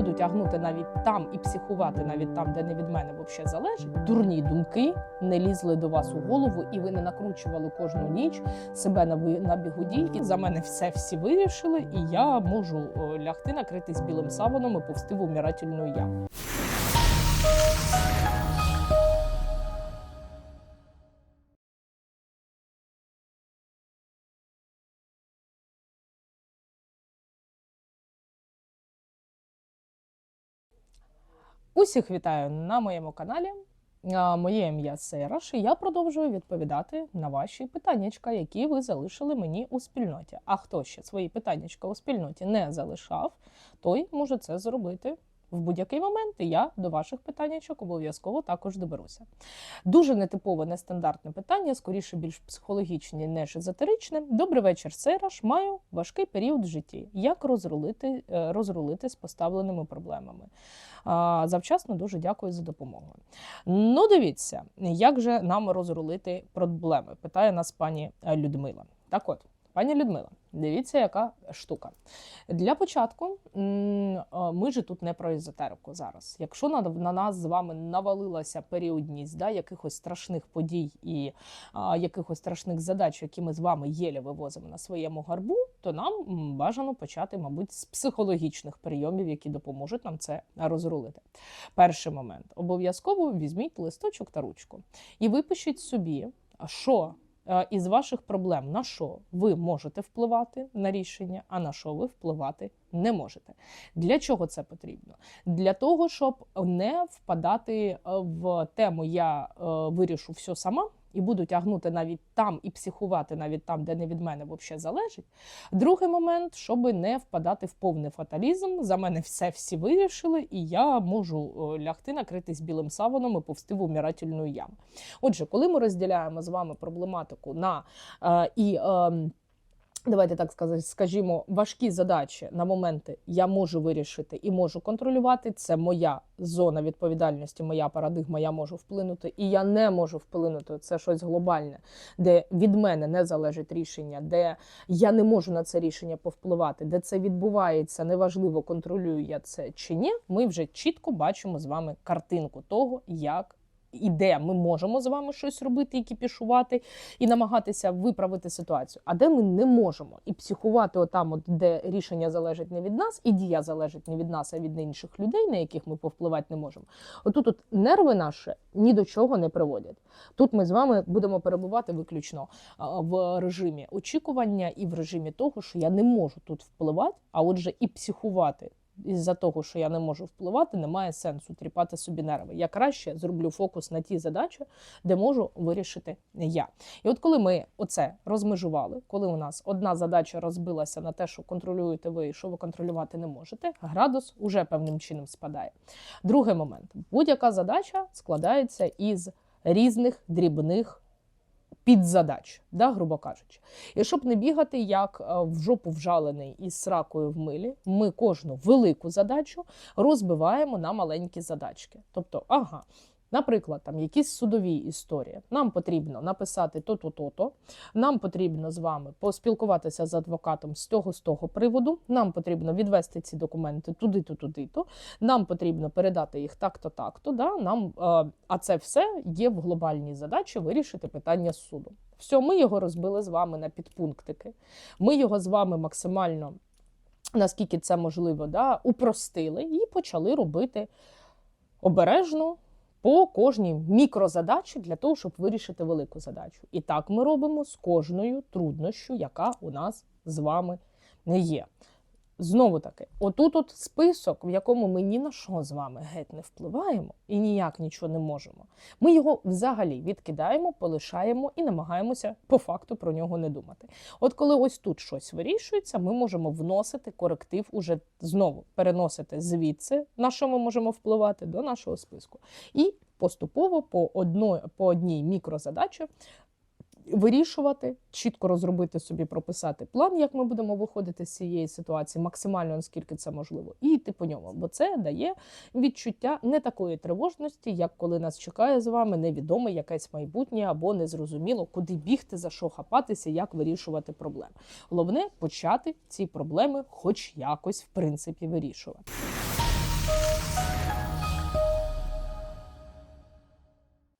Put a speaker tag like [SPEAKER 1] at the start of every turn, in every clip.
[SPEAKER 1] буду тягнути навіть там і психувати навіть там, де не від мене взагалі залежить. Дурні думки не лізли до вас у голову, і ви не накручували кожну ніч себе на на бігуді. І за мене все всі вирішили, і я можу е, лягти, накритись білим саваном і повсти в умирательну яму. Усіх вітаю на моєму каналі. Моє ім'я Сейраш, і я продовжую відповідати на ваші питаннячка, які ви залишили мені у спільноті. А хто ще свої питаннячка у спільноті не залишав, той може це зробити в будь-який момент. І я до ваших питаннячок обов'язково також доберуся. Дуже нетипове, нестандартне питання, скоріше більш психологічне, ніж езотеричне. Добрий вечір, Сейраш. Маю важкий період в житті. Як розрулити, е, розрулити з поставленими проблемами? Завчасно дуже дякую за допомогу. Ну, дивіться, як же нам розрулити проблеми? Питає нас пані е, Людмила. Так от, пані Людмила, дивіться, яка штука. Для початку е, ми ж тут не про езотерику зараз. Якщо на, на нас з вами навалилася періодність да, якихось страшних подій і а, якихось страшних задач, які ми з вами єлі вивозимо на своєму гарбу, то нам бажано почати, мабуть, з психологічних прийомів, які допоможуть нам це розрулити. Перший момент обов'язково візьміть листочок та ручку і випишіть собі, що із ваших проблем на що ви можете впливати на рішення, а на що ви впливати не можете. Для чого це потрібно? Для того, щоб не впадати е, в тему я е, вирішу все сама. І буду тягнути навіть там і психувати навіть там, де не від мене взагалі залежить. Другий момент, щоб не впадати в повний фаталізм. За мене все всі вирішили, і я можу е, лягти, накритись білим саваном і повсти в умирательну яму. Отже, коли ми розділяємо з вами проблематику на е, і. Е, Давайте так сказати, скажімо, важкі задачі на моменти я можу вирішити і можу контролювати. Це моя зона відповідальності, моя парадигма, я можу вплинути, і я не можу вплинути. Це щось глобальне, де від мене не залежить рішення, де я не можу на це рішення повпливати, де це відбувається, неважливо, контролюю я це чи ні. Ми вже чітко бачимо з вами картинку того, як. І де ми можемо з вами щось робити і кіпішувати, і намагатися виправити ситуацію, а де ми не можемо і психувати отам, от де рішення залежить не від нас, і дія залежить не від нас, а від інших людей, на яких ми повпливати не можемо. Отут от нерви наші ні до чого не приводять. Тут ми з вами будемо перебувати виключно в режимі очікування і в режимі того, що я не можу тут впливати, а отже, і психувати. Із-за того, що я не можу впливати, немає сенсу тріпати собі нерви. Я краще зроблю фокус на ті задачі, де можу вирішити я. І от коли ми оце розмежували, коли у нас одна задача розбилася на те, що контролюєте ви, і що ви контролювати не можете, градус уже певним чином спадає. Другий момент: будь-яка задача складається із різних дрібних підзадач, да, грубо кажучи. І щоб не бігати як е, в жопу вжалений із сракою в милі, ми кожну велику задачу розбиваємо на маленькі задачки. Тобто, ага. Наприклад, там якісь судові історії. Нам потрібно написати то-то, то-то. Нам потрібно з вами поспілкуватися з адвокатом з того, з того приводу. Нам потрібно відвести ці документи туди-то, туди-то. Нам потрібно передати їх так-то, так-то. Да? Нам, е, а це все є в глобальній задачі вирішити питання з суду. Все, ми його розбили з вами на підпунктики. Ми його з вами максимально, наскільки це можливо, да, упростили і почали робити обережно по кожній мікрозадачі для того, щоб вирішити велику задачу. І так ми робимо з кожною труднощю, яка у нас з вами не є. Знову таки, отут от список, в якому ми ні на що з вами геть не впливаємо і ніяк нічого не можемо. Ми його взагалі відкидаємо, полишаємо і намагаємося по факту про нього не думати. От коли ось тут щось вирішується, ми можемо вносити коректив уже знову переносити звідси, на що ми можемо впливати, до нашого списку. І поступово по одной, по одній мікрозадачі вирішувати, чітко розробити собі, прописати план, як ми будемо виходити з цієї ситуації, максимально наскільки це можливо, і йти по ньому. Бо це дає відчуття не такої тривожності, як коли нас чекає з вами невідоме якесь майбутнє або незрозуміло, куди бігти, за що хапатися, як вирішувати проблеми. Головне почати ці проблеми, хоч якось в принципі, вирішувати.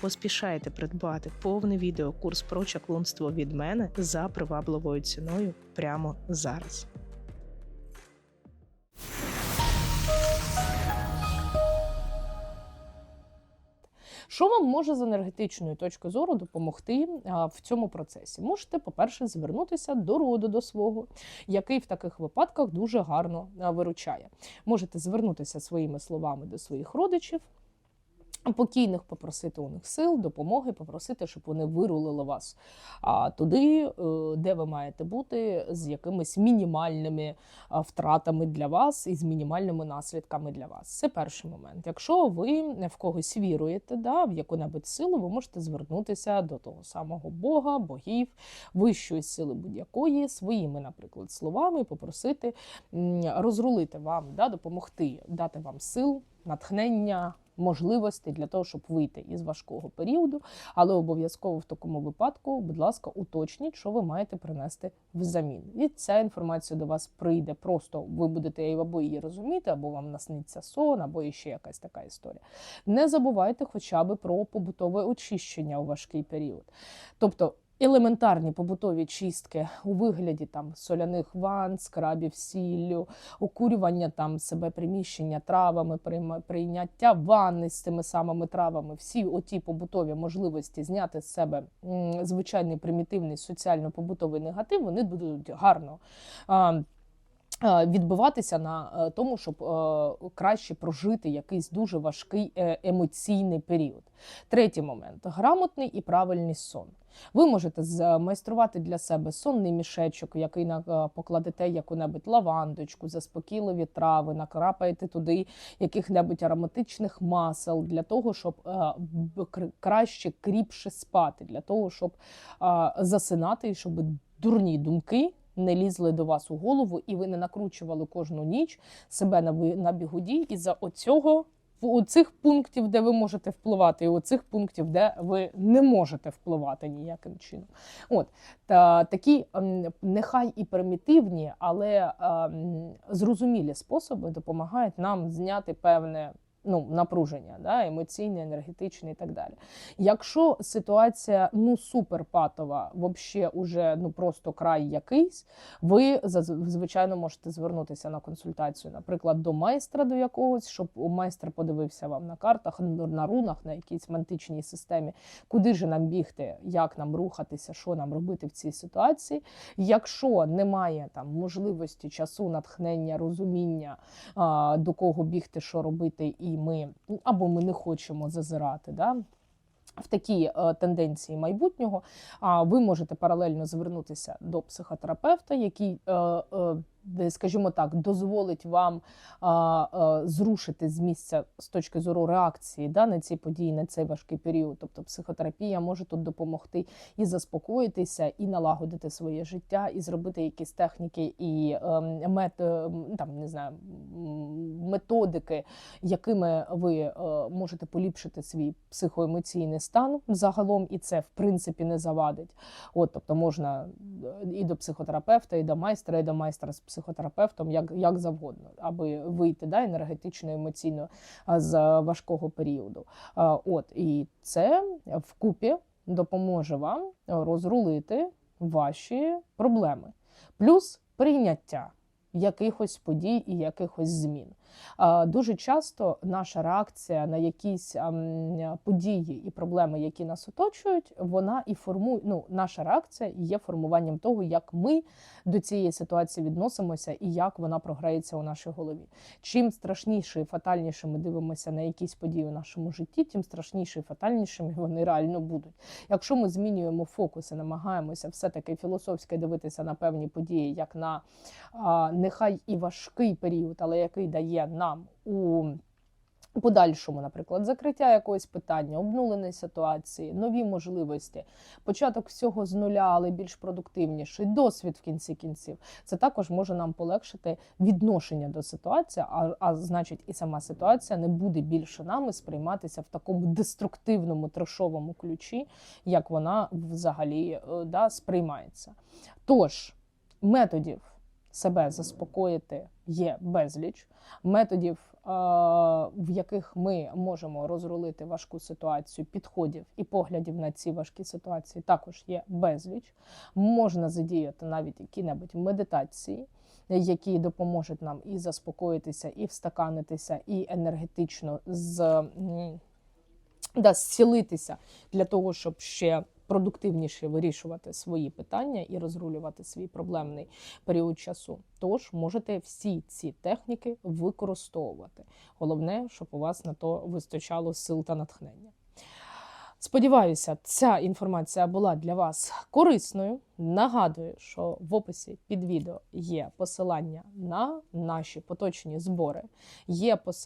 [SPEAKER 2] Поспішайте придбати повний відеокурс про чаклунство від мене за привабливою ціною прямо зараз.
[SPEAKER 1] Що вам може з енергетичної точки зору допомогти в цьому процесі? Можете, по-перше, звернутися до роду до свого, який в таких випадках дуже гарно виручає. Можете звернутися своїми словами до своїх родичів. Покійних попросити у них сил, допомоги, попросити, щоб вони вирулили вас а, туди, е, де ви маєте бути, з якимись мінімальними втратами для вас і з мінімальними наслідками для вас. Це перший момент. Якщо ви в когось віруєте, да, в яку-небудь силу, ви можете звернутися до того самого Бога, богів, вищої сили будь-якої, своїми, наприклад, словами, попросити розрулити вам, да, допомогти, дати вам сил, натхнення. Можливості для того, щоб вийти із важкого періоду, але обов'язково в такому випадку, будь ласка, уточніть, що ви маєте принести взамін. І ця інформація до вас прийде. Просто ви будете або її розуміти, або вам насниться сон, або ще якась така історія. Не забувайте хоча б про побутове очищення у важкий період. Тобто елементарні побутові чистки у вигляді там соляних ванн, скрабів сіллю, окурювання там себе приміщення травами, прийняття ванни з цими самими травами, всі оті побутові можливості зняти з себе звичайний примітивний соціально-побутовий негатив, вони будуть гарно. А, Відбиватися на е, тому, щоб е, краще прожити якийсь дуже важкий е, емоційний період. Третій момент грамотний і правильний сон. Ви можете змайструвати для себе сонний мішечок, який на- е, покладете яку-небудь лавандочку, заспокійливі трави, накрапаєте туди яких-небудь ароматичних масел для того, щоб е, краще, кріпше спати, для того, щоб е, засинати і щоб дурні думки. Не лізли до вас у голову, і ви не накручували кожну ніч себе на бігуді із за оцього у цих пунктів, де ви можете впливати, і у цих пунктів, де ви не можете впливати ніяким чином. От та такі ем, нехай і примітивні, але ем, зрозумілі способи допомагають нам зняти певне. Ну, напруження, да, емоційне, енергетичне і так далі. Якщо ситуація ну суперпатова, вообще уже ну просто край якийсь, ви звичайно можете звернутися на консультацію, наприклад, до майстра до якогось, щоб майстер подивився вам на картах, на рунах, на якійсь мантичній системі, куди же нам бігти, як нам рухатися, що нам робити в цій ситуації. Якщо немає там можливості, часу, натхнення, розуміння, до кого бігти, що робити, і ми ну, або ми не хочемо зазирати. Да? В такі е, тенденції майбутнього ви можете паралельно звернутися до психотерапевта, який, е, е, скажімо так, дозволить вам а, е, зрушити з місця з точки зору реакції да, на ці події, на цей важкий період. Тобто психотерапія може тут допомогти і заспокоїтися, і налагодити своє життя, і зробити якісь техніки і е, мет, е, там не знаю методики, якими ви е, можете поліпшити свій психоемоційний стан загалом, і це в принципі не завадить. От, тобто можна е, і до психотерапевта, і до майстра, і до майстра з психотерапевтом, як, як завгодно, аби вийти да, енергетично, емоційно з важкого періоду. От і це вкупі допоможе вам розрулити ваші проблеми, плюс прийняття якихось подій і якихось змін. Е, Дуже часто наша реакція на якісь ем, події і проблеми, які нас оточують, вона і формує. Ну, наша реакція є формуванням того, як ми до цієї ситуації відносимося і як вона програється у нашій голові. Чим страшніше і фатальніше ми дивимося на якісь події у нашому житті, тим страшніше і фатальнішими вони реально будуть. Якщо ми змінюємо фокус і намагаємося все-таки філософськи дивитися на певні події, як на а, нехай і важкий період, але який дає нам у подальшому, наприклад, закриття якогось питання, обнулення ситуації, нові можливості, початок всього з нуля, але більш продуктивніший, досвід в кінці кінців. Це також може нам полегшити відношення до ситуації, а, а значить, і сама ситуація не буде більше нами сприйматися в такому деструктивному трешовому ключі, як вона взагалі е, да, сприймається. Тож методів себе заспокоїти є безліч методів, е, в яких ми можемо розрулити важку ситуацію, підходів і поглядів на ці важкі ситуації, також є безліч. Можна задіяти навіть які-небудь медитації. Які допоможуть нам і заспокоїтися, і встаканитися, і енергетично з, да, зцілитися для того, щоб ще продуктивніше вирішувати свої питання і розрулювати свій проблемний період часу. Тож можете всі ці техніки використовувати. Головне, щоб у вас на то вистачало сил та натхнення. Сподіваюся, ця інформація була для вас корисною. Нагадую, що в описі під відео є посилання на наші поточні збори, є посилання.